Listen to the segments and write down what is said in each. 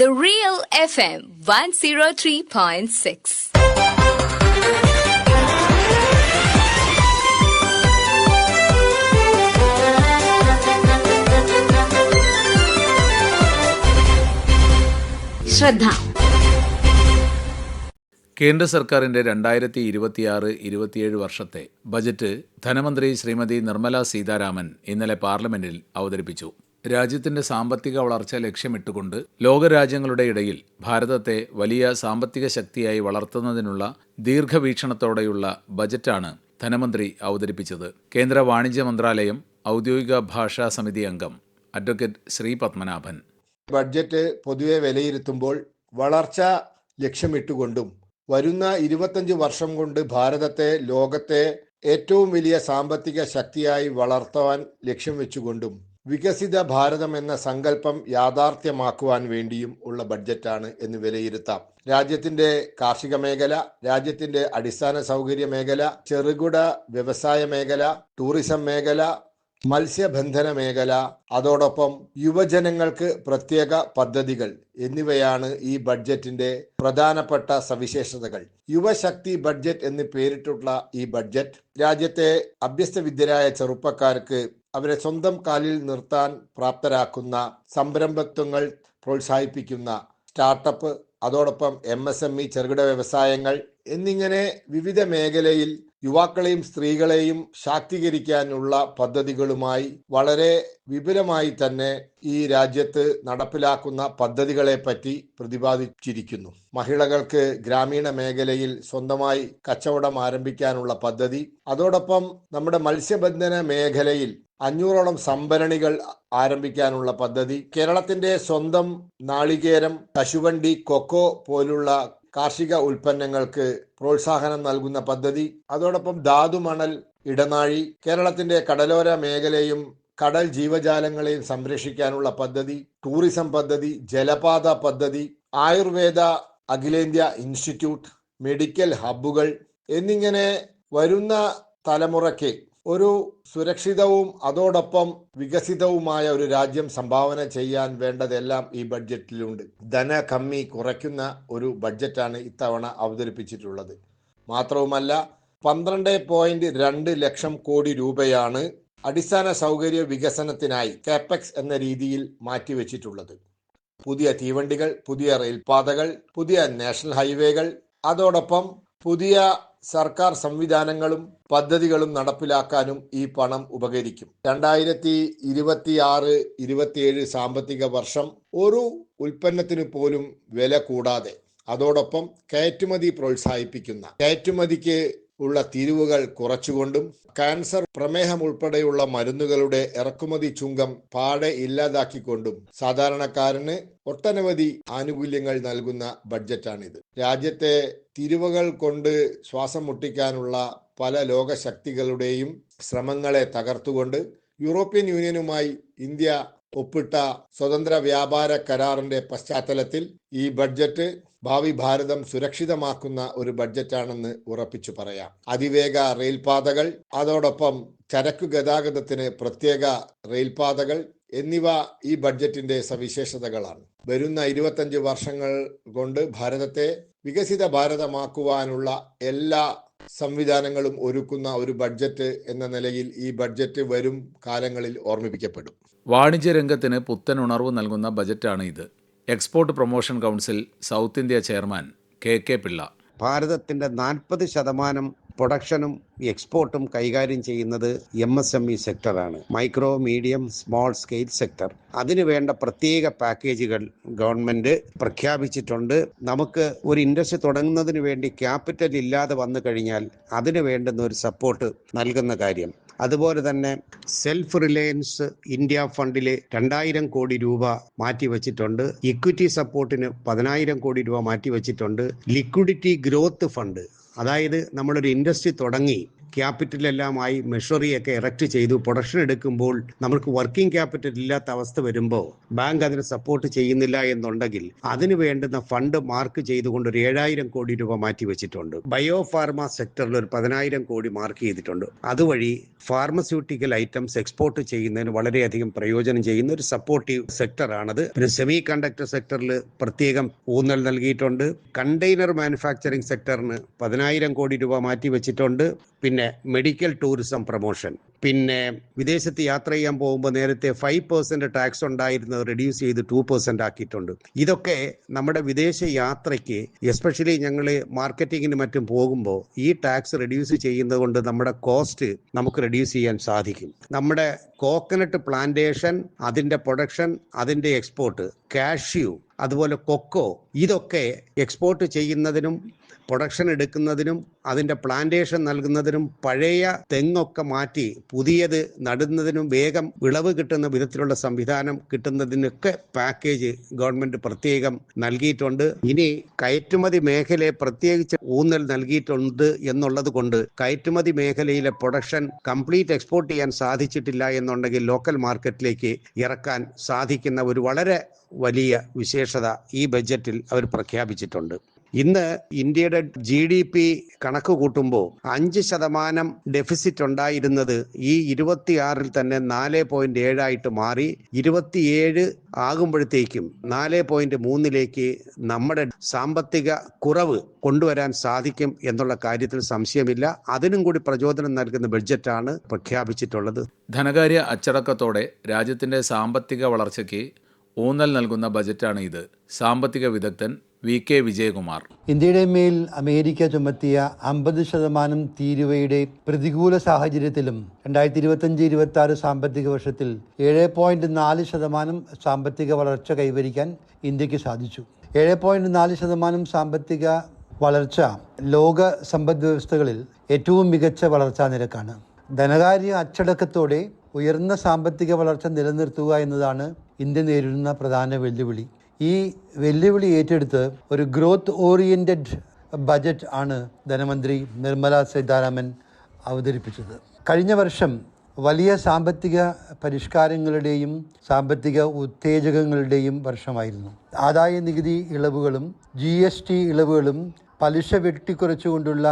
The Real FM 103.6. ശ്രദ്ധ കേന്ദ്ര സർക്കാരിന്റെ രണ്ടായിരത്തി ഇരുപത്തിയാറ് ഇരുപത്തിയേഴ് വർഷത്തെ ബജറ്റ് ധനമന്ത്രി ശ്രീമതി നിർമ്മല സീതാരാമൻ ഇന്നലെ പാർലമെന്റിൽ അവതരിപ്പിച്ചു രാജ്യത്തിന്റെ സാമ്പത്തിക വളർച്ച ലക്ഷ്യമിട്ടുകൊണ്ട് ലോകരാജ്യങ്ങളുടെ ഇടയിൽ ഭാരതത്തെ വലിയ സാമ്പത്തിക ശക്തിയായി വളർത്തുന്നതിനുള്ള ദീർഘവീക്ഷണത്തോടെയുള്ള ബജറ്റാണ് ധനമന്ത്രി അവതരിപ്പിച്ചത്. കേന്ദ്ര വാണിജ്യ മന്ത്രാലയം ഔദ്യോഗിക ഭാഷാ സമിതി അംഗം അഡ്വക്കേറ്റ് ശ്രീ പത്മനാഭൻ. ബഡ്ജറ്റ് പൊതുവെ വിലയിരുത്തുമ്പോൾ വളർച്ച ലക്ഷ്യമിട്ടുകൊണ്ടും വരുന്ന ഇരുപത്തഞ്ച് വർഷം കൊണ്ട് ഭാരതത്തെ ലോകത്തെ ഏറ്റവും വലിയ സാമ്പത്തിക ശക്തിയായി വളർത്തുവാൻ ലക്ഷ്യം വെച്ചുകൊണ്ടും വികസിത ഭാരതം എന്ന സങ്കല്പം യാഥാർത്ഥ്യമാക്കുവാൻ വേണ്ടിയും ഉള്ള ബഡ്ജറ്റാണ് എന്ന് വിലയിരുത്താം. രാജ്യത്തിന്റെ കാർഷിക മേഖല രാജ്യത്തിന്റെ അടിസ്ഥാന സൗകര്യ മേഖല ചെറുകിട വ്യവസായ മേഖല ടൂറിസം മേഖല മത്സ്യബന്ധന മേഖല അതോടൊപ്പം യുവജനങ്ങൾക്ക് പ്രത്യേക പദ്ധതികൾ എന്നിവയാണ് ഈ ബഡ്ജറ്റിന്റെ പ്രധാനപ്പെട്ട സവിശേഷതകൾ. യുവശക്തി ബഡ്ജറ്റ് എന്ന് പേരിട്ടുള്ള ഈ ബഡ്ജറ്റ് രാജ്യത്തെ അഭ്യസ്തവിദ്യരായ ചെറുപ്പക്കാർക്ക് അവരെ സ്വന്തം കാലിൽ നിർത്താൻ പ്രാപ്തരാക്കുന്ന സംരംഭത്വങ്ങൾ പ്രോത്സാഹിപ്പിക്കുന്ന സ്റ്റാർട്ടപ്പ് അതോടൊപ്പം എം എസ് എം ഇ ചെറുകിട വ്യവസായങ്ങൾ എന്നിങ്ങനെ വിവിധ മേഖലയിൽ യുവാക്കളെയും സ്ത്രീകളെയും ശാക്തീകരിക്കാനുള്ള പദ്ധതികളുമായി വളരെ വിപുലമായി തന്നെ ഈ രാജ്യത്ത് നടപ്പിലാക്കുന്ന പദ്ധതികളെ പറ്റി പ്രതിപാദിച്ചിരിക്കുന്നു. മഹിളകൾക്ക് ഗ്രാമീണ മേഖലയിൽ സ്വന്തമായി കച്ചവടം ആരംഭിക്കാനുള്ള പദ്ധതി അതോടൊപ്പം നമ്മുടെ മത്സ്യബന്ധന മേഖലയിൽ അഞ്ഞൂറോളം സംഭരണികൾ ആരംഭിക്കാനുള്ള പദ്ധതി കേരളത്തിന്റെ സ്വന്തം നാളികേരം കശുവണ്ടി കൊക്കോ പോലുള്ള കാർഷിക ഉൽപ്പന്നങ്ങൾക്ക് പ്രോത്സാഹനം നൽകുന്ന പദ്ധതി അതോടൊപ്പം ധാതുമണൽ ഇടനാഴി കേരളത്തിന്റെ കടലോര മേഖലയും കടൽ ജീവജാലങ്ങളെയും സംരക്ഷിക്കാനുള്ള പദ്ധതി ടൂറിസം പദ്ധതി ജലപാത പദ്ധതി ആയുർവേദ അഖിലേന്ത്യാ ഇൻസ്റ്റിറ്റ്യൂട്ട് മെഡിക്കൽ ഹബ്ബുകൾ എന്നിങ്ങനെ വരുന്ന തലമുറയ്ക്ക് ഒരു സുരക്ഷിതവും അതോടൊപ്പം വികസിതവുമായ ഒരു രാജ്യം സംഭാവന ചെയ്യാൻ വേണ്ടതെല്ലാം ഈ ബഡ്ജറ്റിലുണ്ട്. ധന കമ്മി കുറയ്ക്കുന്ന ഒരു ബഡ്ജറ്റാണ് ഇത്തവണ അവതരിപ്പിച്ചിട്ടുള്ളത്. മാത്രവുമല്ല പന്ത്രണ്ട് പോയിന്റ് രണ്ട് ലക്ഷം കോടി രൂപയാണ് അടിസ്ഥാന സൗകര്യ വികസനത്തിനായി കാപ്പക്സ് എന്ന രീതിയിൽ മാറ്റിവെച്ചിട്ടുള്ളത്. പുതിയ തീവണ്ടികൾ പുതിയ റെയിൽപാതകൾ പുതിയ നാഷണൽ ഹൈവേകൾ അതോടൊപ്പം പുതിയ സർക്കാർ സംവിധാനങ്ങളും പദ്ധതികളും നടപ്പിലാക്കാനും ഈ പണം ഉപകരിക്കും. രണ്ടായിരത്തി ഇരുപത്തി ആറ് ഇരുപത്തിയേഴ് സാമ്പത്തിക വർഷം ഒരു ഉൽപ്പന്നത്തിന് പോലും വില കൂടാതെ അതോടൊപ്പം കയറ്റുമതി പ്രോത്സാഹിപ്പിക്കുന്ന കയറ്റുമതിക്ക് ഉള്ള തീരുവകൾ കുറച്ചുകൊണ്ടും ക്യാൻസർ പ്രമേഹം ഉൾപ്പെടെയുള്ള മരുന്നുകളുടെ ഇറക്കുമതി ചുങ്കം പാടെ ഇല്ലാതാക്കിക്കൊണ്ടും സാധാരണക്കാരന് ഒട്ടനവധി ആനുകൂല്യങ്ങൾ നൽകുന്ന ബഡ്ജറ്റാണിത്. രാജ്യത്തെ തിരുവകൾ കൊണ്ട് ശ്വാസം മുട്ടിക്കാനുള്ള പല ലോകശക്തികളുടെയും ശ്രമങ്ങളെ തകർത്തുകൊണ്ട് യൂറോപ്യൻ യൂണിയനുമായി ഇന്ത്യ ഒപ്പിട്ട സ്വതന്ത്ര വ്യാപാര കരാറിന്റെ പശ്ചാത്തലത്തിൽ ഈ ബഡ്ജറ്റ് ഭാവി ഭാരതം സുരക്ഷിതമാക്കുന്ന ഒരു ബഡ്ജറ്റാണെന്ന് ഉറപ്പിച്ചു പറയാം. അതിവേഗ റെയിൽപാതകൾ അതോടൊപ്പം ചരക്കു ഗതാഗതത്തിന് പ്രത്യേക റെയിൽപാതകൾ എന്നിവ ഈ ബഡ്ജറ്റിന്റെ സവിശേഷതകളാണ്. വരുന്ന ഇരുപത്തഞ്ച് വർഷങ്ങൾ കൊണ്ട് ഭാരതത്തെ വികസിത ഭാരതമാക്കുവാനുള്ള എല്ലാ സംവിധാനങ്ങളും ഒരുക്കുന്ന ഒരു ബഡ്ജറ്റ് എന്ന നിലയിൽ ഈ ബഡ്ജറ്റ് വരും കാലങ്ങളിൽ ഓർമ്മിപ്പിക്കപ്പെടും. വാണിജ്യ രംഗത്തിന് പുത്തൻ ഉണർവ് നൽകുന്ന ബജറ്റാണ് ഇത്. Export promotion council South India chairman K K Pillai. ഭാരതത്തിന്റെ നാൽപ്പത് ശതമാനം പ്രൊഡക്ഷനും എക്സ്പോർട്ടും കൈകാര്യം ചെയ്യുന്നത് M S M E സെക്ടറാണ്. Micro medium small scale sector. അതിനുവേണ്ട പ്രത്യേക പാക്കേജുകൾ ഗവൺമെന്റ് പ്രഖ്യാപിച്ചിട്ടുണ്ട്. നമുക്ക് ഒരു ഇൻഡസ്ട്രി തുടങ്ങുന്നതിന് വേണ്ടി ക്യാപിറ്റൽ ഇല്ലാതെ വന്നു കഴിഞ്ഞാൽ അതിന് വേണ്ടുന്ന ഒരു സപ്പോർട്ട് നൽകുന്ന കാര്യം. അതുപോലെ തന്നെ സെൽഫ് റിലയൻസ് ഇന്ത്യ ഫണ്ടിൽ രണ്ടായിരം കോടി രൂപ മാറ്റിവെച്ചിട്ടുണ്ട് ഇക്വിറ്റി സപ്പോർട്ടിന് പതിനായിരം കോടി രൂപ മാറ്റിവെച്ചിട്ടുണ്ട് ലിക്വിഡിറ്റി ഗ്രോത്ത് ഫണ്ട് അതായത് നമ്മളൊരു ഇൻഡസ്ട്രി തുടങ്ങി ക്യാപിറ്റലെല്ലാമായി മെഷറിയൊക്കെ ഇറക്റ്റ് ചെയ്തു പ്രൊഡക്ഷൻ എടുക്കുമ്പോൾ നമുക്ക് വർക്കിംഗ് ക്യാപിറ്റൽ ഇല്ലാത്ത അവസ്ഥ വരുമ്പോൾ ബാങ്ക് അതിനെ സപ്പോർട്ട് ചെയ്യുന്നില്ല എന്നുണ്ടെങ്കിൽ അതിന് വേണ്ടുന്ന ഫണ്ട് മാർക്ക് ചെയ്തുകൊണ്ട് ഒരു ഏഴായിരം കോടി രൂപ മാറ്റി വെച്ചിട്ടുണ്ട്. ബയോ ഫാർമ സെക്ടറിൽ ഒരു പതിനായിരം കോടി മാർക്ക് ചെയ്തിട്ടുണ്ട്. അതുവഴി ഫാർമസ്യൂട്ടിക്കൽ ഐറ്റംസ് എക്സ്പോർട്ട് ചെയ്യുന്നതിന് വളരെയധികം പ്രയോജനം ചെയ്യുന്ന ഒരു സപ്പോർട്ടീവ് സെക്ടറാണത്. പിന്നെ സെമി കണ്ടക്ടർ സെക്ടറിൽ പ്രത്യേകം ഊന്നൽ നൽകിയിട്ടുണ്ട്. കണ്ടെയ്നർ മാനുഫാക്ചറിംഗ് സെക്ടറിന് പതിനായിരം കോടി രൂപ മാറ്റി വെച്ചിട്ടുണ്ട്. പിന്നെ മെഡിക്കൽ ടൂറിസം പ്രൊമോഷൻ പിന്നെ വിദേശത്ത് യാത്ര ചെയ്യാൻ പോകുമ്പോൾ നേരത്തെ ഫൈവ് പെർസെന്റ് ടാക്സ് ഉണ്ടായിരുന്നത് റെഡ്യൂസ് ചെയ്ത് ടു പെർസെന്റ് ആക്കിയിട്ടുണ്ട്. ഇതൊക്കെ നമ്മുടെ വിദേശ യാത്രയ്ക്ക് എസ്പെഷ്യലി ഞങ്ങൾ മാർക്കറ്റിങ്ങിന് മറ്റും പോകുമ്പോൾ ഈ ടാക്സ് റെഡ്യൂസ് ചെയ്യുന്നത് കൊണ്ട് നമ്മുടെ കോസ്റ്റ് നമുക്ക് റെഡ്യൂസ് ചെയ്യാൻ സാധിക്കും. നമ്മുടെ കോക്കനട്ട് പ്ലാന്റേഷൻ അതിന്റെ പ്രൊഡക്ഷൻ അതിന്റെ എക്സ്പോർട്ട് കാഷ്യൂ അതുപോലെ കൊക്കോ ഇതൊക്കെ എക്സ്പോർട്ട് ചെയ്യുന്നതിനും പ്രൊഡക്ഷൻ എടുക്കുന്നതിനും അതിന്റെ പ്ലാന്റേഷൻ നൽകുന്നതിനും പഴയ തെങ്ങൊക്കെ മാറ്റി പുതിയത് നടുന്നതിനും വേഗം വിളവ് കിട്ടുന്ന വിധത്തിലുള്ള സംവിധാനം കിട്ടുന്നതിനൊക്കെ പാക്കേജ് ഗവൺമെന്റ് പ്രത്യേകം നൽകിയിട്ടുണ്ട്. ഇനി കയറ്റുമതി മേഖലയെ പ്രത്യേകിച്ച് ഊന്നൽ നൽകിയിട്ടുണ്ട് എന്നുള്ളത് കൊണ്ട് കയറ്റുമതി മേഖലയിലെ പ്രൊഡക്ഷൻ കംപ്ലീറ്റ് എക്സ്പോർട്ട് ചെയ്യാൻ സാധിച്ചിട്ടില്ല എന്നുണ്ടെങ്കിൽ ലോക്കൽ മാർക്കറ്റിലേക്ക് ഇറക്കാൻ സാധിക്കുന്ന ഒരു വളരെ വലിയ വിശേഷത ഈ ബജറ്റിൽ അവർ പ്രഖ്യാപിച്ചിട്ടുണ്ട്. ഇന്ന് ഇന്ത്യയുടെ ജി ഡി പി കണക്ക് കൂട്ടുമ്പോൾ അഞ്ച് ശതമാനം ഡെഫിസിറ്റ് ഉണ്ടായിരുന്നത് ഈ ഇരുപത്തിയാറിൽ തന്നെ നാല് പോയിന്റ് ഏഴായിട്ട് മാറി ഇരുപത്തിയേഴ് ആകുമ്പോഴത്തേക്കും നാല് പോയിന്റ് മൂന്നിലേക്ക് നമ്മുടെ സാമ്പത്തിക കുറവ് കൊണ്ടുവരാൻ സാധിക്കും എന്നുള്ള കാര്യത്തിൽ സംശയമില്ല. അതിനും കൂടി പ്രചോദനം നൽകുന്ന ബഡ്ജറ്റാണ് പ്രഖ്യാപിച്ചിട്ടുള്ളത്. ധനകാര്യ അച്ചടക്കത്തോടെ രാജ്യത്തിന്റെ സാമ്പത്തിക വളർച്ചയ്ക്ക് ഊന്നൽ നൽകുന്ന ബജറ്റാണ് ഇത്. സാമ്പത്തിക വിദഗ്ധൻ വി കെ വിജയകുമാർ. ഇന്ത്യയുടെ മേൽ അമേരിക്ക ചുമത്തിയ അമ്പത് ശതമാനം തീരുവയുടെ പ്രതികൂല സാഹചര്യത്തിലും രണ്ടായിരത്തി ഇരുപത്തഞ്ച് ഇരുപത്തി ആറ് സാമ്പത്തിക വർഷത്തിൽ ഏഴ് പോയിന്റ് നാല് ശതമാനം സാമ്പത്തിക വളർച്ച കൈവരിക്കാൻ ഇന്ത്യയ്ക്ക് സാധിച്ചു. ഏഴ് പോയിന്റ് നാല് ശതമാനം സാമ്പത്തിക വളർച്ച ലോക സമ്പദ് വ്യവസ്ഥകളിൽ ഏറ്റവും മികച്ച വളർച്ചാ നിരക്കാണ്. ധനകാര്യ അച്ചടക്കത്തോടെ ഉയർന്ന സാമ്പത്തിക വളർച്ച നിലനിർത്തുക എന്നതാണ് ഇന്ത്യ നേരിടുന്ന പ്രധാന വെല്ലുവിളി. ഈ വെല്ലുവിളി ഏറ്റെടുത്ത് ഒരു ഗ്രോത്ത് ഓറിയന്റഡ് ബജറ്റ് ആണ് ധനമന്ത്രി നിർമ്മല സീതാരാമൻ അവതരിപ്പിച്ചത്. കഴിഞ്ഞ വർഷം വലിയ സാമ്പത്തിക പരിഷ്കാരങ്ങളുടെയും സാമ്പത്തിക ഉത്തേജകങ്ങളുടെയും വർഷമായിരുന്നു. ആദായ നികുതി ഇളവുകളും ജി എസ് ടി ഇളവുകളും പലിശ വെട്ടിക്കുറച്ചുകൊണ്ടുള്ള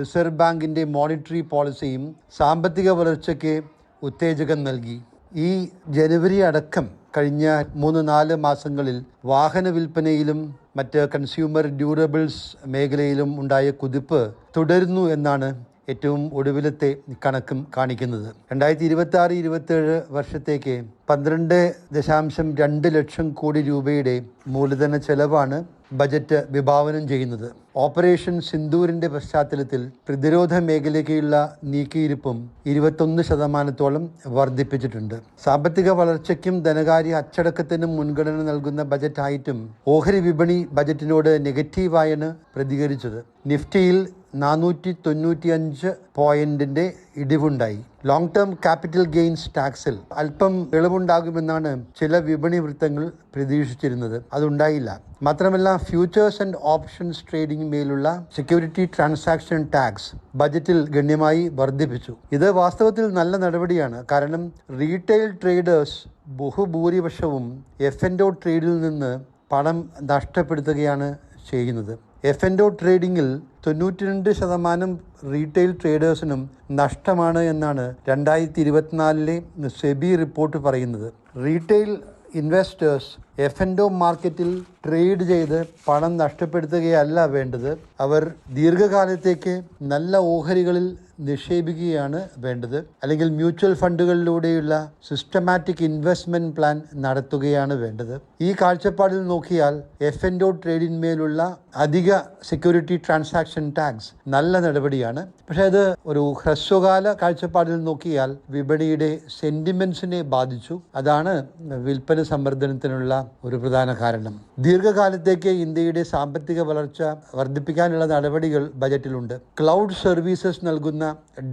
റിസർവ് ബാങ്കിന്റെ മോണിറ്ററി പോളിസിയും സാമ്പത്തിക വളർച്ചയ്ക്ക് ഉത്തേജകം നൽകി. ഈ ജനുവരി അടക്കം കഴിഞ്ഞ മൂന്ന് നാല് മാസങ്ങളിൽ വാഹന വിൽപ്പനയിലും മറ്റ് കൺസ്യൂമർ ഡ്യൂറബിൾസ് മേഖലയിലും ഉണ്ടായ കുതിപ്പ് തുടരുന്നു എന്നാണ് ഏറ്റവും ഒടുവിലത്തെ കണക്കും കാണിക്കുന്നത്. രണ്ടായിരത്തി ഇരുപത്തി ആറ് ഇരുപത്തേഴ് വർഷത്തേക്ക് പന്ത്രണ്ട് ദശാംശം രണ്ട് ലക്ഷം കോടി രൂപയുടെ മൂലധന ചെലവാണ് ബജറ്റ് വിഭാവനം ചെയ്യുന്നത്. ഓപ്പറേഷൻ സിന്ദൂരിന്റെ പശ്ചാത്തലത്തിൽ പ്രതിരോധ മേഖലയ്ക്കുള്ള നീക്കിയിരിപ്പും ഇരുപത്തൊന്ന് ശതമാനത്തോളം വർദ്ധിപ്പിച്ചിട്ടുണ്ട്. സാമ്പത്തിക വളർച്ചയ്ക്കും ധനകാര്യ അച്ചടക്കത്തിനും മുൻഗണന നൽകുന്ന ബജറ്റായിട്ടും ഓഹരി വിപണി ബജറ്റിനോട് നെഗറ്റീവായാണ് പ്രതികരിച്ചത്. നിഫ്റ്റിയിൽ നാനൂറ്റി തൊണ്ണൂറ്റി അഞ്ച് പോയിന്റിന്റെ ഇടിവുണ്ടായി. ലോങ് ടേം ക്യാപിറ്റൽ ഗെയിൻസ് ടാക്സിൽ അല്പം ഇളവുണ്ടാകുമെന്നാണ് ചില വിപണി വൃത്തങ്ങൾ പ്രതീക്ഷിച്ചിരുന്നത്. അതുണ്ടായില്ല. മാത്രമല്ല ഫ്യൂച്ചേഴ്സ് ആൻഡ് ഓപ്ഷൻസ് ട്രേഡിംഗ് മേലുള്ള സെക്യൂരിറ്റി ട്രാൻസാക്ഷൻ ടാക്സ് ബജറ്റിൽ ഗണ്യമായി വർദ്ധിപ്പിച്ചു. ഇത് വാസ്തവത്തിൽ നല്ല നടപടിയാണ്. കാരണം റീറ്റെയിൽ ട്രേഡേഴ്സ് ബഹുഭൂരിപക്ഷവും എഫ് എൻഡോ ട്രേഡിൽ നിന്ന് പണം നഷ്ടപ്പെടുത്തുകയാണ് ചെയ്യുന്നത്. എഫ് എൻഡോ ട്രേഡിങ്ങിൽ തൊണ്ണൂറ്റിരണ്ട് ശതമാനം റീറ്റെയിൽ ട്രേഡേഴ്സിനും നഷ്ടമാണ് എന്നാണ് രണ്ടായിരത്തി ഇരുപത്തിനാലിലെ സെബി റിപ്പോർട്ട് പറയുന്നത്. Retail investors F and O മാർക്കറ്റിൽ ട്രേഡ് ചെയ്ത് പണം നഷ്ടപ്പെടുത്തുകയല്ല വേണ്ടത്. അവർ ദീർഘകാലത്തേക്ക് നല്ല ഓഹരികളിൽ നിക്ഷേപിക്കുകയാണ് വേണ്ടത്. അല്ലെങ്കിൽ മ്യൂച്വൽ ഫണ്ടുകളിലൂടെയുള്ള സിസ്റ്റമാറ്റിക് ഇൻവെസ്റ്റ്മെന്റ് പ്ലാൻ നടത്തുകയാണ് വേണ്ടത്. ഈ കാഴ്ചപ്പാടിൽ നോക്കിയാൽ എഫ് എൻഡോ ട്രേഡിന്മേലുള്ള അധിക സെക്യൂരിറ്റി ട്രാൻസാക്ഷൻ ടാക്സ് നല്ല നടപടിയാണ്. പക്ഷേ അത് ഒരു ഹ്രസ്വകാല കാഴ്ചപ്പാടിൽ നോക്കിയാൽ വിപണിയുടെ സെന്റിമെന്റ്സിനെ ബാധിച്ചു. അതാണ് വിൽപ്പന സമ്മർദ്ദനത്തിനുള്ള ഒരു പ്രധാന കാരണം. ദീർഘകാലത്തേക്ക് ഇന്ത്യയുടെ സാമ്പത്തിക വളർച്ച വർദ്ധിപ്പിക്കാനുള്ള നടപടികൾ ബജറ്റിലുണ്ട്. ക്ലൗഡ് സർവീസസ് നൽകുന്ന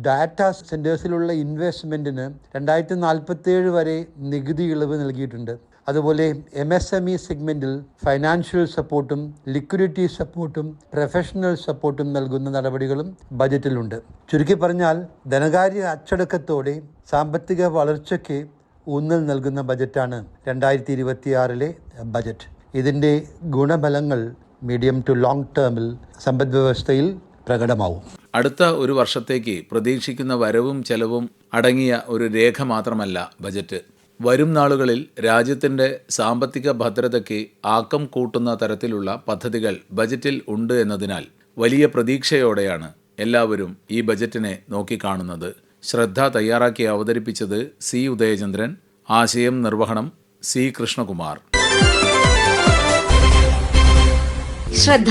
ഡാറ്റ സെന്റേഴ്സിലുള്ള ഇൻവെസ്റ്റ്മെന്റിന് രണ്ടായിരത്തി നാൽപ്പത്തി ഏഴ് വരെ നികുതി ഇളവ് നൽകിയിട്ടുണ്ട്. അതുപോലെ എം എസ് എം ഇ സെഗ്മെന്റിൽ ഫൈനാൻഷ്യൽ സപ്പോർട്ടും ലിക്വിഡിറ്റി സപ്പോർട്ടും പ്രൊഫഷണൽ സപ്പോർട്ടും നൽകുന്ന നടപടികളും ബജറ്റിലുണ്ട്. ചുരുക്കി പറഞ്ഞാൽ ധനകാര്യ അച്ചടക്കത്തോടെ സാമ്പത്തിക വളർച്ചയ്ക്ക് ഊന്നൽ നൽകുന്ന ബജറ്റാണ് രണ്ടായിരത്തി ഇരുപത്തിയാറിലെ ബജറ്റ്. ഇതിന്റെ ഗുണഫലങ്ങൾ മീഡിയം ടു ലോങ് ടേമിൽ സമ്പദ് വ്യവസ്ഥയിൽ പ്രകടമാവും. അടുത്ത ഒരു വർഷത്തേക്ക് പ്രതീക്ഷിക്കുന്ന വരവും ചെലവും അടങ്ങിയ ഒരു രേഖ മാത്രമല്ല ബജറ്റ്. വരും നാളുകളിൽ രാജ്യത്തിന്റെ സാമ്പത്തിക ഭദ്രതയ്ക്ക് ആക്കം കൂട്ടുന്ന തരത്തിലുള്ള പദ്ധതികൾ ബജറ്റിൽ ഉണ്ട് എന്നതിനാൽ വലിയ പ്രതീക്ഷയോടെയാണ് എല്ലാവരും ഈ ബജറ്റിനെ നോക്കിക്കാണുന്നത്. ശ്രദ്ധ തയ്യാറാക്കി അവതരിപ്പിച്ചത് സി ഉദയചന്ദ്രൻ ആശയം നിർവഹണം സി കൃഷ്ണകുമാർ. ശ്രദ്ധ.